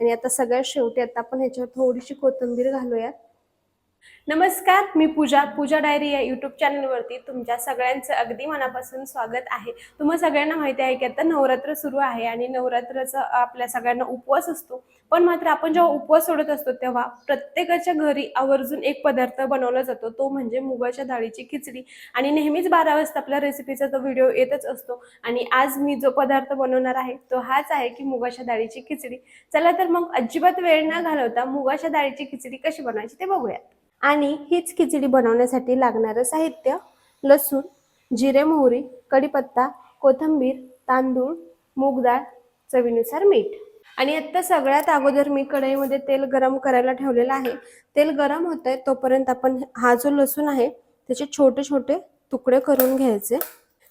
आणि आता सगळ्यात शेवटी आता आपण ह्याच्यावर थोडीशी कोथिंबीर घालूयात. नमस्कार मी पूजा पूजा डायरी या युट्यूब चॅनलवरती तुमच्या सगळ्यांचं अगदी मनापासून स्वागत आहे. तुम्हा सगळ्यांना माहिती आहे की आता नवरात्र सुरू आहे आणि नवरात्राचा आपल्या सगळ्यांना उपवास असतो. पण मात्र आपण जेव्हा उपवास सोडत असतो तेव्हा प्रत्येकाच्या घरी आवर्जून एक पदार्थ बनवला जातो. तो म्हणजे मुगाच्या डाळीची खिचडी. आणि नेहमीच बारा वाजता आपल्या रेसिपीचा तो व्हिडिओ येतच असतो. आणि आज मी जो पदार्थ बनवणार आहे तो हाच आहे की मुगाच्या डाळीची खिचडी. चला तर मग अजिबात वेळ न घालवता मुगाच्या डाळीची खिचडी कशी बनवायची ते बघूयात. आणि हीच खिचडी बनवण्यासाठी लागणारं साहित्य लसूण जिरे मोहरी कढीपत्ता कोथिंबीर तांदूळ मूग डाळ चवीनुसार मीठ. आणि आत्ता सगळ्यात अगोदर मी कढईमध्ये तेल गरम करायला ठेवलेलं आहे. तेल गरम होत आहे तोपर्यंत आपण हा जो लसूण आहे त्याचे छोटे छोटे तुकडे करून घ्यायचे.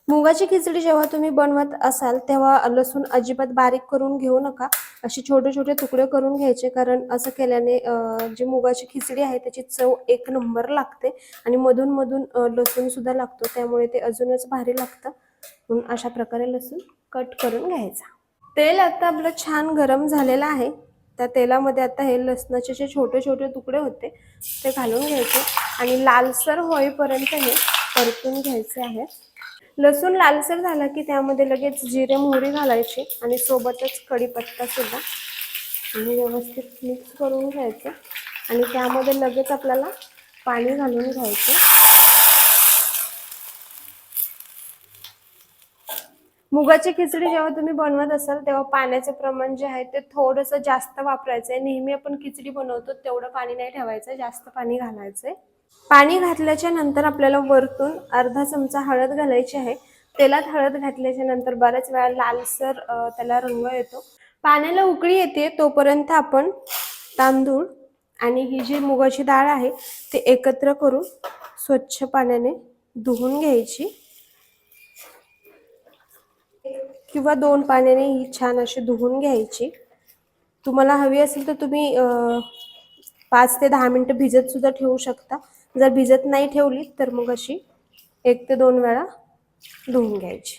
मुगाची खिचडी जेव्हा तुम्ही बनवत असाल तेव्हा लसूण अजिबात बारीक करून घेऊ नका. असे छोटे छोटे तुकडे करून घ्यायचे कारण असं केल्याने जी मुगाची खिचडी आहे त्याची चव एक नंबर लागते आणि मधून मधून लसूण सुद्धा लागतो. त्यामुळे ते अजूनच भारी लागतं. म्हणून अशा प्रकारे लसूण कट करून घ्यायचा. तेल आता आपलं छान गरम झालेलं आहे. त्या तेलामध्ये आता हे लसणाचे जे छोटे छोटे तुकडे होते ते घालून घ्यायचे. आणि लालसर होईपर्यंत हे परतून घ्यायचे आहे. लसूण लालसर झाला की त्यामध्ये लगेच जिरे मोहरी घालायची आणि सोबतच कढीपत्ता सुद्धा. आणि व्यवस्थित मिक्स करून घ्यायचं. आणि त्यामध्ये लगेच आपल्याला पाणी घालून घ्यायचं. मुगाची खिचडी जेव्हा तुम्ही बनवत असाल तेव्हा पाण्याचं प्रमाण जे आहे ते थोडंसं जास्त वापरायचं आहे नेहमी आपण खिचडी बनवतो तेवढं पाणी नाही ठेवायचं जास्त पाणी घालायचं आहे पाणी घातल्याच्या नंतर आपल्याला वरतून अर्धा चमचा हळद घालायची आहे. तेलात हळद घातल्याच्या नंतर बऱ्याच वेळा लालसर त्याला रंग येतो. पाण्याला उकळी येते तोपर्यंत आपण तांदूळ आणि ही जी मुगाची डाळ आहे ते एकत्र करून स्वच्छ पाण्याने धुवून घ्यायची. किंवा दोन पाण्याने ही छान अशी धुवून घ्यायची. तुम्हाला हवी असेल तर तुम्ही पाच ते दहा मिनटं भिजत सुद्धा ठेवू शकता. जर भिजत नाही ठेवली तर मग अशी एक ते दोन वेळा धुवून घ्यायची.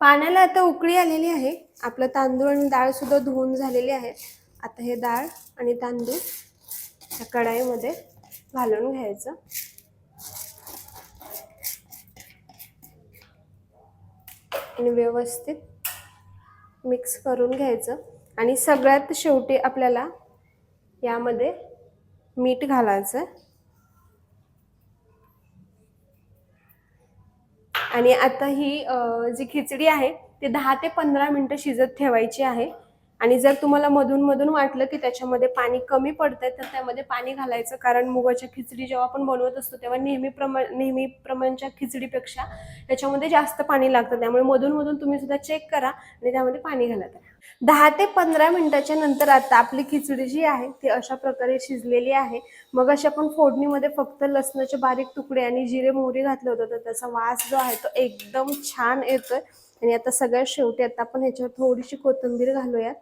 पाण्याला आता उकळी आलेली आहे. आपलं तांदूळ आणि डाळ सुद्धा धुवून झालेली आहे. आता हे डाळ आणि तांदूळ या कढाईमध्ये घालून घ्यायचं. आणि व्यवस्थित मिक्स करून घ्यायचं. आणि सगळ्यात शेवटी आपल्याला यामध्ये मीठ घालायचं आणि आता ही जी खिचडी आहे ती दहा ते पंधरा मिनटं शिजत ठेवायची आहे. आणि जर तुम्हाला मधून मधून वाटलं की त्याच्यामध्ये पाणी कमी पडतंय तर त्यामध्ये पाणी घालायचं. कारण मुगाच्या खिचडी जेव्हा आपण बनवत असतो तेव्हा नेहमी प्रमाण नेहमी प्रमाणच्या खिचडीपेक्षा त्याच्यामध्ये जास्त पाणी लागतं. त्यामुळे मधून मधून तुम्ही सुद्धा चेक करा आणि त्यामध्ये पाणी घालत राहा दहा ते पंधरा मिनिटाच्या नंतर आता आपली खिचडी जी आहे ती अशा प्रकारे शिजलेली आहे. मग अशी आपण फोडणीमध्ये फक्त लसणाचे बारीक तुकडे आणि जिरे मोहरी घातलं होतं तर त्याचा वास जो आहे तो एकदम छान येतोय. आणि आता सगळ्यात शेवटी आता आपण ह्याच्यावर थोडीशी कोथिंबीर घालूयात.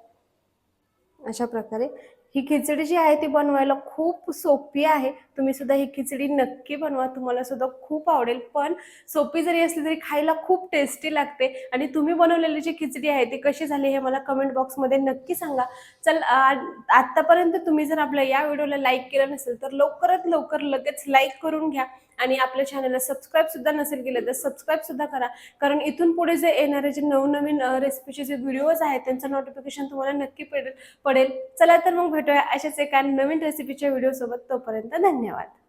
अशा प्रकारे. ही खिचडी जी आहे ती बनवायला खूप सोपी आहे. तुम्ही सुद्धा ही खिचडी नक्की बनवा. तुम्हाला सुद्धा खूप आवडेल. पण सोपी जरी असली तरी खायला खूप टेस्टी लागते. आणि तुम्ही बनवलेली जी खिचडी आहे ती कशी झाली हे मला कमेंट बॉक्समध्ये नक्की सांगा. चल आत्तापर्यंत तुम्ही जर आपल्या या व्हिडिओला लाईक केलं नसेल तर लवकरात लवकर लगेच लाईक करून घ्या. आणि आपल्या चॅनलला सबस्क्राईब सुद्धा नसेल केलं तर सबस्क्राईब सुद्धा करा. कारण इथून पुढे जे येणारे जे नवनवीन रेसिपीचे जे व्हिडिओज आहेत त्यांचं नोटिफिकेशन तुम्हाला नक्की पडेल पडेल. चला तर मग भेट भेटूया अशाच एका नवीन रेसिपीच्या व्हिडिओ सोबत. तोपर्यंत धन्यवाद.